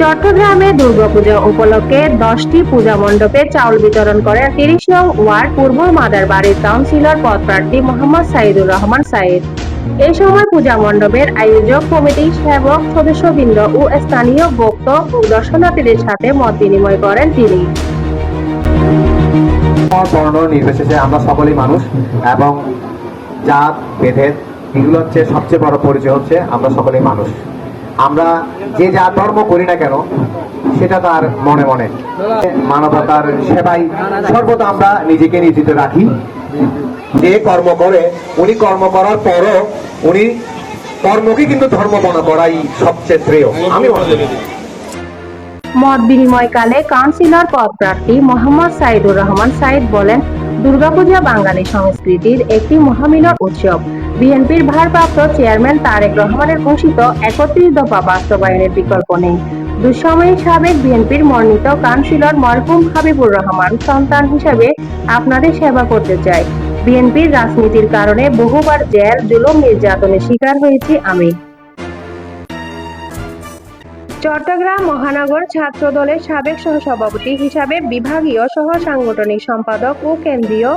চট্টগ্রামে দুর্গাপূজা উপলক্ষে দশটি পূজা মণ্ডপে চাউল বিতরণ করেন তিরিশ নং ওয়ার্ড পূর্ব মাদার বাড়ির কাউন্সিলর পদপ্রার্থী মোহাম্মদ সাইদুর রহমান সাইদ। এই সময় পূজা মণ্ডপের আয়োজক কমিটি সেবক সদস্যবৃন্দ ও স্থানীয় ভক্ত ও দর্শনার্থীদের সাথে মত বিনিময় করেন তিনি। বর্ণ নির্বিশেষে আমরা সকলেই মানুষ এবং জাত ভেদের এগুলো হচ্ছে সবচেয়ে বড় পরিচয় হচ্ছে আমরা সকলেই মানুষ। আমরা যে যা ধর্ম করি না কেন, সেটা তার মনে মনে। মানবতার সেবাই সর্বদা আমরা নিজেকে নিয়োজিত রাখি। যে কর্ম করে, উনি কর্ম করার পরও উনি কর্মকে কিন্তু ধর্ম মনে করাই সবচেয়ে শ্রেয়। আমি মনে মত বিনিময়কালে কাউন্সিলর পদপ্রার্থী মোহাম্মদ সাইদুর রহমান সাইদ বলেন, দুর্গাপূজা বাঙালি সংস্কৃতির একটি মহামিলন উৎসব। বিএনপির ভারপ্রাপ্ত চেয়ারম্যান তারেক রহমানের ঘোষিত একত্রিশ দফা বাস্তবায়নের বিকল্প নেই। দুঃসময়ে সাবেক বিএনপির মনোনীত কাউন্সিলর মরহুম হাবিবুর রহমান সন্তান হিসেবে আপনাদের সেবা করতে চাই বিএনপির রাজনীতির কারণে বহুবার জেল, জুলুম, নির্যাতনের শিকার হয়েছি আমি। চট্টগ্রাম মহানগর ছাত্র দলের সাবেক সহসভাপতি হিসাবে বিভাগীয় সহ সাংগঠনিক সম্পাদক ও কেন্দ্রীয়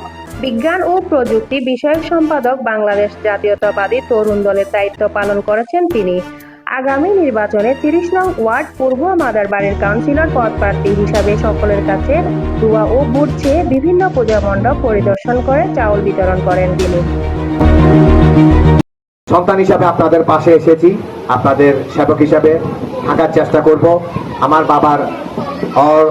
বিজ্ঞান ও প্রযুক্তি বিষয়ক সম্পাদক বাংলাদেশ জাতীয়তাবাদী তরুণ দলের দায়িত্ব পালন করেছেন তিনি। আগামী নির্বাচনে তিরিশ নং ওয়ার্ড পূর্ব মাদারবাড়ির কাউন্সিলর পদপ্রার্থী হিসাবে সকলের কাছে দোয়া ও বুট চেয়ে বিভিন্ন পূজা মণ্ডপ পরিদর্শন করে চাউল বিতরণ করেন তিনি। সন্তান হিসাবে আপনাদের পাশে এসেছি। আপনাদের সেবক হিসাবে থাকার চেষ্টা করব। আমার বাবার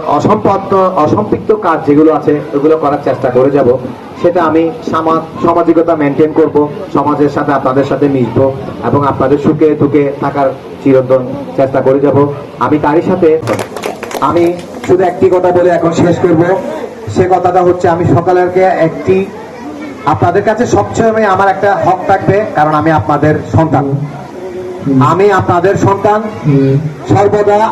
অসম্পন্ন অসম্পৃক্ত কাজ যেগুলো আছে ওগুলো করার চেষ্টা করে যাব। সেটা আমি সামা- সামাজিকতা মেনটেন করব সমাজের সাথে আপনাদের সাথে মিশবো এবং আপনাদের সুখে দুঃখে থাকার চিরন্তন চেষ্টা করে যাব। আমি তারই সাথে আমি শুধু একটি কথা বলে এখন শেষ করব। সে কথাটা হচ্ছে আমি সকালেরকে একটি আপনাদের কাছে সবসময় আমার একটা হক থাকবে কারণ আমি আপনাদের সন্তান। আমি আপনাদের সন্তান। সর্বদা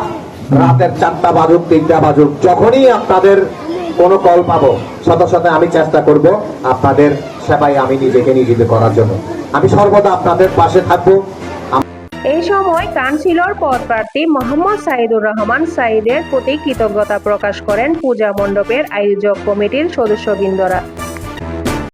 রাতের চারটা বাজুক, তিনটা বাজুক, যখনই আপনাদের কোনো কল পাবো, শত শত আমি চেষ্টা করব আপনাদের সেবায় আমি নিজেকে নিয়োজিত করার জন্য। আমি সর্বদা আপনাদের পাশে থাকব। এই সময় কাউন্সিলর পদপ্রার্থী মোহাম্মদ সাইদুর রহমান সাইদের প্রতি কৃতজ্ঞতা প্রকাশ করেন পূজা মণ্ডপের আয়োজক কমিটির সদস্যবৃন্দরা।